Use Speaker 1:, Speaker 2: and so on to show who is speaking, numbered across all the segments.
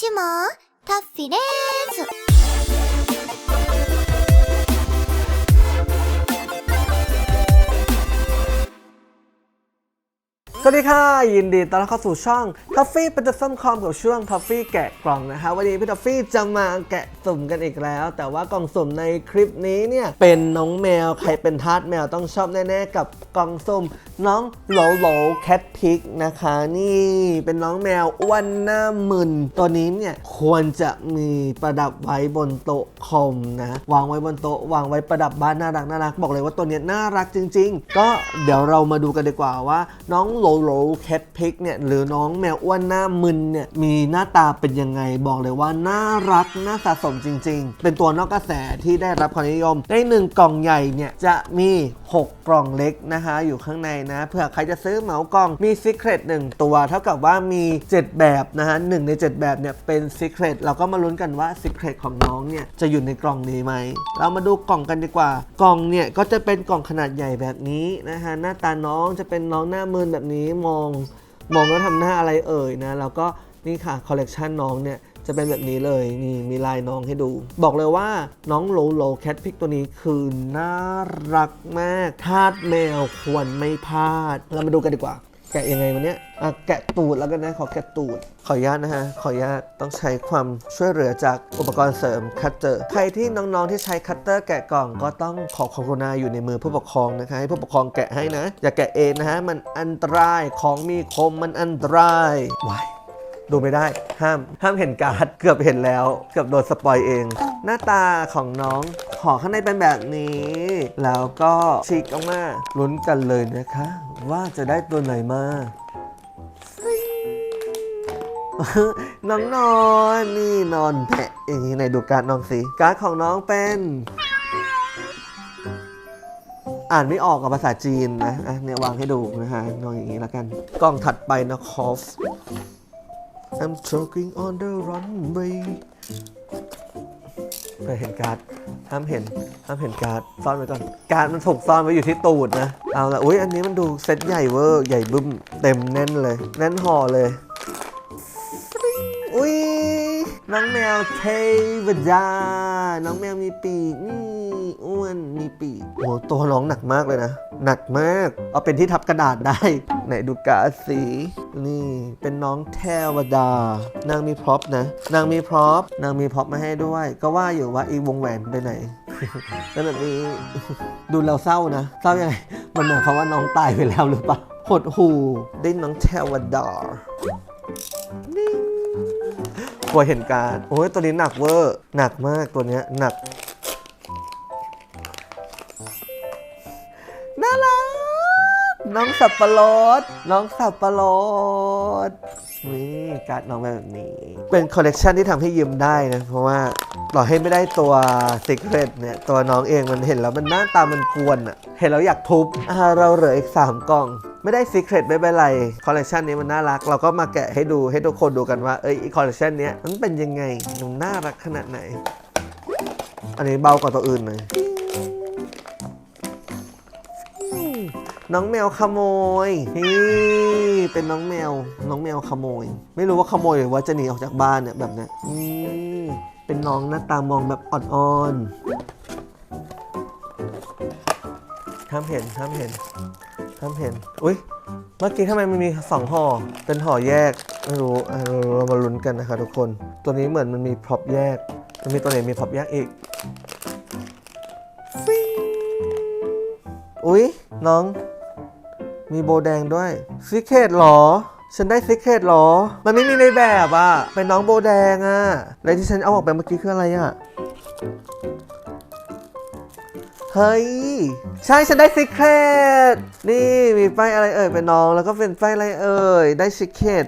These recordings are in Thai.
Speaker 1: ชื่มอทัฟฟี่เด
Speaker 2: สสวัสดีค่ะ ยินดีต้อนรับเข้าสู่ช่องทัฟฟี่เป็นตัส้นคอมกับช่วงทัฟฟี่แกะกล่องนะครับวันนี้พี่ทัฟฟี่จะมาแกะสุ่มกันอีกแล้ว แต่ว่ากล่องสุ่มในคลิปนี้เนี่ยเป็นน้องแมวใครเป็นทาสแมวต้องชอบแน่ๆกับกล่องสุ่มน้องโหลโหลแคทพิกนะคะ นี่เป็นน้องแมวอ้วนหน้ามึน ตัวนี้เนี่ยควรจะมีประดับไว้บนโต๊ะคอมนะ วางไว้บนโต๊ะวางไว้ประดับบ้านน่ารักน่ารักบอกเลยว่าตัวนี้น่ารักจริง ๆ ก็เดี๋ยวเรามาดูกันดีกว่าว่า น้องโลโลแคทพิกเนี่ยหรือน้องแมวอ้วนหน้ามึนเนี่ยมีหน้าตาเป็นยังไงบอกเลยว่าน่ารักน่าสะสมจริง ๆ เป็นตัวนอกกระแสที่ได้รับความนิยมในหนึ่งกล่องใหญ่เนี่ยจะมี 6 กล่องเล็กนะคะอยู่ข้างในนะเผื่อใครจะซื้อเหมากล่องมีซิ c เ e ตหนึ่งตัว เท่ากับว่ามี 7 แบบนะฮะหนึ่งใน 7 แบบเนี่ยเป็นซิ c เ e ตเราก็มาลุ้นกันว่าซิ c เ e ตของน้องเนี่ยจะอยู่ในกล่องนี้ไหม เรามาดูกล่องกันดีกว่า กล่องเนี่ยก็จะเป็นกล่องขนาดใหญ่แบบนี้นะฮะหน้าตาน้องจะเป็นน้องหน้ามืนแบบนี้มอง มองแล้วทำหน้าอะไรเอ่ยนะแล้วก็นี่ค่ะคอลเลกชันน้องเนี่ย จะเป็นแบบนี้เลยนี่มีลายน้องให้ดู บอกเลยว่าน้องโลโลแคทพิกตัวนี้คือน่ารักมากทาสแมวควรไม่พลาด เรามาดูกันดีกว่า แกะยังไงวันเนี้ยอะแกะตูดแล้วกันนะ ขอแกะตูด ขออนุญาตนะฮะ ขออนุญาตต้องใช้ความช่วยเหลือจากอุปกรณ์เสริมคัตเตอร์ ใครที่น้องๆที่ใช้คัตเตอร์แกะกล่องก็ต้องขอความกรุณาอยู่ในมือผู้ปกครองนะคะ ให้ผู้ปกครองแกะให้นะ อย่าแกะเองนะฮะ มันอันตราย ของมีคมมันอันตรายว้าย ดูไม่ได้ห้าม ห้ามเห็นการ์ดเกือบเห็นแล้ว เกือบโดนสปอยเอง หน้าตาของน้องขอข้างในเป็นแบบนี้ แล้วก็ฉีกออกมาลุ้นกันเลยนะคะ ว่าจะได้ตัวไหนมาน้องนอนนี่นอนแผะอย่างนี้ไหนดูการ์ดน้องสิการ์ดของน้องเป็น อ่านไม่ออกกับภาษาจีนนะอะเนี่ยวางให้ดูนะฮะนอนอย่างนี้แล้วกัน กล้องถัดไปนะคอฟ I'm choking on the runway เคยเห็นการ์ดห้ามเห็นห้ามเห็นการ์ดซ่อนไว้ก่อน การ์ดมันถูกซ่อนไว้อยู่ที่ตูดนะ เอาละอุ้ยอันนี้มันดูเซ็ตใหญ่เวอร์ ใหญ่บึ้ม เต็มแน่นเลย แน่นห่อเลย อุ้ยน้องแมวเทวดา น้องแมวมีปีกนี่อ้วนมีปีกโอ้ตัวน้องหนักมากเลยนะ หนักมาก เอาเป็นที่ทับกระดาษได้ ไหนดูกาสี นี่เป็นน้องเทวดา นางมีพร็อพนะ นางมีพร็อพนางมีพร็อพมาให้ด้วย ก็ว่าอยู่ว่าอีวงแหวนไปไหนแล้วแบบนี้ดูเราเศร้านะเศร้ายังไงมันหมายความว่าน้องตายไปแล้วหรือเปล่าหดหูได้น้องเทวดากลัวเห็นการ โอ้ยตัวนี้หนักเวอร์หนักมากตัวเนี้ยหนักน่ารัก น้องสับปะรด น้องสับปะรดนี่การ์ดน้องแบบนี้ เป็นคอลเลกชันที่ทำให้ยืมได้นะ เพราะว่าต่อให้ไม่ได้ตัว Secret เนี่ย ตัวน้องเองมันเห็นแล้วมันหน้าตามันกวนอะเห็นแล้วอยากทุบอ่าเราเหลืออีก 3 กล่อง ไม่ได้ Secret ไม่เป็นไรคอลเลกชันนี้มันน่ารัก เราก็มาแกะให้ดูให้ทุกคนดูกันว่า เอ้ยคอลเลกชันนี้มันเป็นยังไงมันน่ารักขนาดไหน อันนี้เบากว่าตัวอื่นหน่อย น้องแมวขโมยนี่เป็นน้องแมว น้องแมวขโมย ไม่รู้ว่าขโมยหรือว่าจะหนีออกจากบ้านเนี่ยแบบเนี้ยนี่เป็นน้องหน้าตามองแบบอ่อนๆห้ามเห็นห้ามเห็นห้ามเห็น อุ้ยเมื่อกี้ทำไมมันมีสองห่อ เป็นห่อแยก ไม่รู้ เรามาลุ้นกันนะคะทุกคน ตัวนี้เหมือนมันมีพร็อพแยก มันมีตัวไหนมีพร็อพแยกอีกอุ๊ยน้อง มีโบแดงด้วยซิเคตหรอ ฉันได้ซิเคตหรอ มันไม่มีในแบบอะเป็นน้องโบแดงอะแล้วที่ฉันเอาออกไปเมื่อกี้คืออะไรอะเฮ้ย ใช่ฉันได้ซิเคตนี่มีป้ายอะไรเอ่ยเป็นน้องแล้วก็เป็นป้ายอะไรเอ่ยได้ซิเคต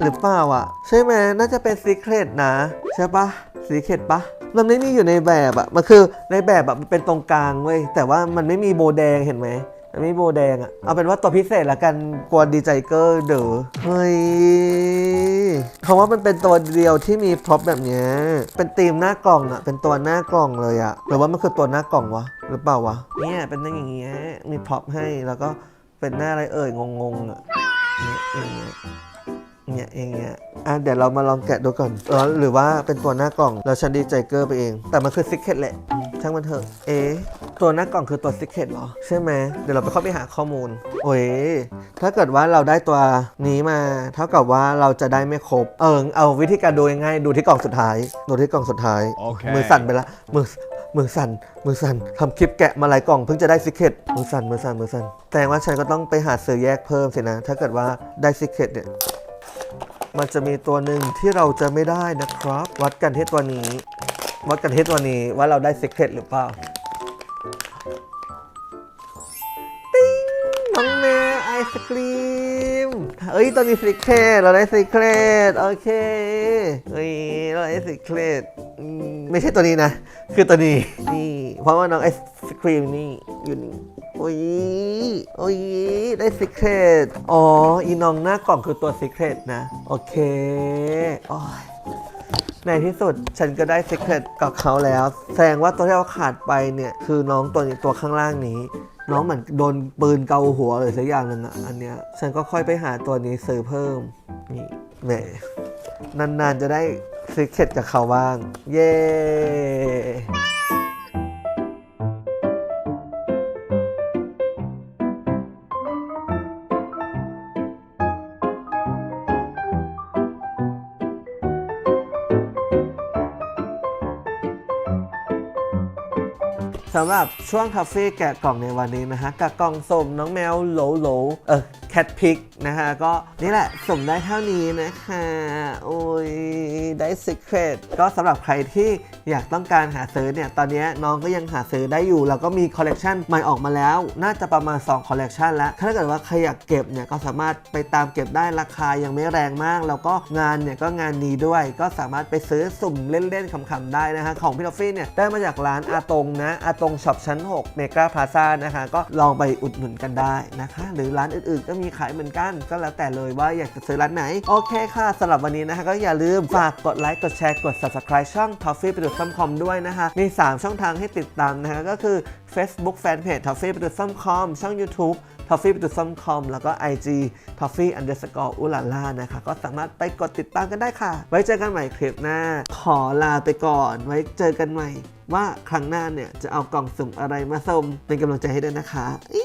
Speaker 2: หรือเปล่าอะใช่ไหมน่าจะเป็นซิเคตนะ ใช่ปะซิเคตปะมันไม่มีอยู่ในแบบอะมันคือในแบบอะมันเป็นตรงกลางเว้ยแต่ว่ามันไม่มีโบแดงเห็นไหม อันนี้โบแดงอะเอาเป็นว่าตัวพิเศษละกันกลัวดีใจเกอร์เด๋อเฮ้ยเพราะว่ามันเป็นตัวเดียวที่มีพร็อพแบบเนี้ยเป็นธีมหน้ากล่องอะเป็นตัวหน้ากล่องเลยอะหรือว่ามันคือตัวหน้ากล่องวะหรือเปล่าวะเนี่ยเป็นตั้งอย่างเงี้ยมีพร็อพให้แล้วก็เป็นหน้าอะไรเอ่ยงงๆอะเนี่ยอย่างเงี้ย เนี่ยอย่างเงี้ยอะเดี๋ยวเรามาลองแกะดูก่อนเออหรือว่าเป็นตัวหน้ากล่องแล้วฉันดีใจเกอร์ไปเอง แต่มันคือซิกเก็ตแหละ ช่างมันเถอะ เอ๊ะตัวหน้ากล่องคือตัวซิกเก็ตเหรอ ใช่ไหมเดี๋ยวเราไปเข้าไปหาข้อมูล โอ้ยถ้าเกิดว่าเราได้ตัวนี้มา เท่ากับว่าเราจะได้ไม่ครบ เออเอาวิธีการดูง่ายๆดูที่กล่องสุดท้ายดูที่กล่องสุดท้าย
Speaker 3: โอเค
Speaker 2: มือสั่นไปละมือมือสั่นมือสั่นทำคลิปแกะมาหลายกล่องเพิ่งจะได้ซิกเก็ตมือสั่นมือสั่นมือสั่นแต่ว่าฉันก็ต้องไปหาซื้อแยกเพิ่มสินะ ถ้าเกิดว่าได้ซิกเก็ตเนี่ย มันจะมีตัวหนึ่งที่เราจะไม่ได้นะครับ วัดกันที่ตัวนี้ วัดกันที่ตัวนี้ว่าเราได้ซิกเก็ตหรือเปล่าติ๊งน้องแมวไอศครีมเอ้ยตัวนี้ซิกเก็ตเราได้ซิกเก็ตโอเคเฮ้ยเราได้ซิกเก็ตไม่ใช่ตัวนี้นะ คือตัวนี้นี่เพราะว่าน้องไอศครีมนี่อยู่นี่ อ้ยโอ้ยได้ซิกเก็ตอ๋อ อีน้องหน้ากล่องคือตัวซิกเก็ตนะ โอเคโอ้ยในที่สุดฉันก็ได้ s ิ c เ e t กับเขาแล้ว แสดงว่าตัวที่เราขาดไปเนี่ย คือน้องตัวนี้ตัวข้างล่างนี้ น้องเหมือนโดนปืนเกาหัวหรือสักอย่างนึ่งอะอันเนี้ยฉันก็ค่อยไปหาตัวนี้ซื้อเพิ่มนี่แหมนานๆจะได้ s ิ c เ e t กับเขาบ้าง เย้ สำหรับช่วงคาเฟ่แกะกล่องในวันนี้นะฮะกับกล่องสมน้องแมวโหลโหลเออแคทพิก นะฮะก็นี่แหละสุ่มได้เท่านี้นะคะ โอ้ย ได้สิเครตก็สำหรับใครที่อยากต้องการหาซื้อเนี่ย ตอนนี้น้องก็ยังหาซื้อได้อยู่ แล้วก็มีคอลเลกชันใหม่ออกมาแล้ว น่าจะประมาณ2คอลเลกชันแล้ว ถ้าเกิดว่าใครอยากเก็บเนี่ย ก็สามารถไปตามเก็บได้ราคายังไม่แรงมาก แล้วก็งานเนี่ยก็งานนี้ด้วย ก็สามารถไปซื้อสุ่มเล่นๆขำๆได้นะฮะ ของพี่ทอฟฟี่เนี่ยได้มาจากร้านอาตงนะ อาตงช็อปชั้น 6 เมกาพาซ่านะคะ ก็ลองไปอุดหนุนกันได้นะคะ หรือร้านอื่นๆก็มีขายเหมือนกันก็แล้วแต่เลยว่าอยากจะซื้อร้านไหน โอเคค่ะสำหรับวันนี้นะคะก็อย่าลืมฝากกดไลค์กดแชร์กด subscribe ช่อง Toffee ไปดูซัมคอมด้วยนะคะมี 3 ช่องทางให้ติดตามนะคะก็คือ Facebook Fanpage Toffee ไปดูซัมคอมช่อง YouTube Toffee ไปดูซัมคอมแล้วก็ IG Toffee underscore อุลาล่านะคะ ก็สามารถไปกดติดตามกันได้ค่ะ ไว้เจอกันใหม่คลิปหน้า ขอลาไปก่อน ไว้เจอกันใหม่ ว่าครั้งหน้าเนี่ย จะเอากล่องสุ่มอะไรมาส่มเป็นกำลังใจให้ด้วยนะคะอี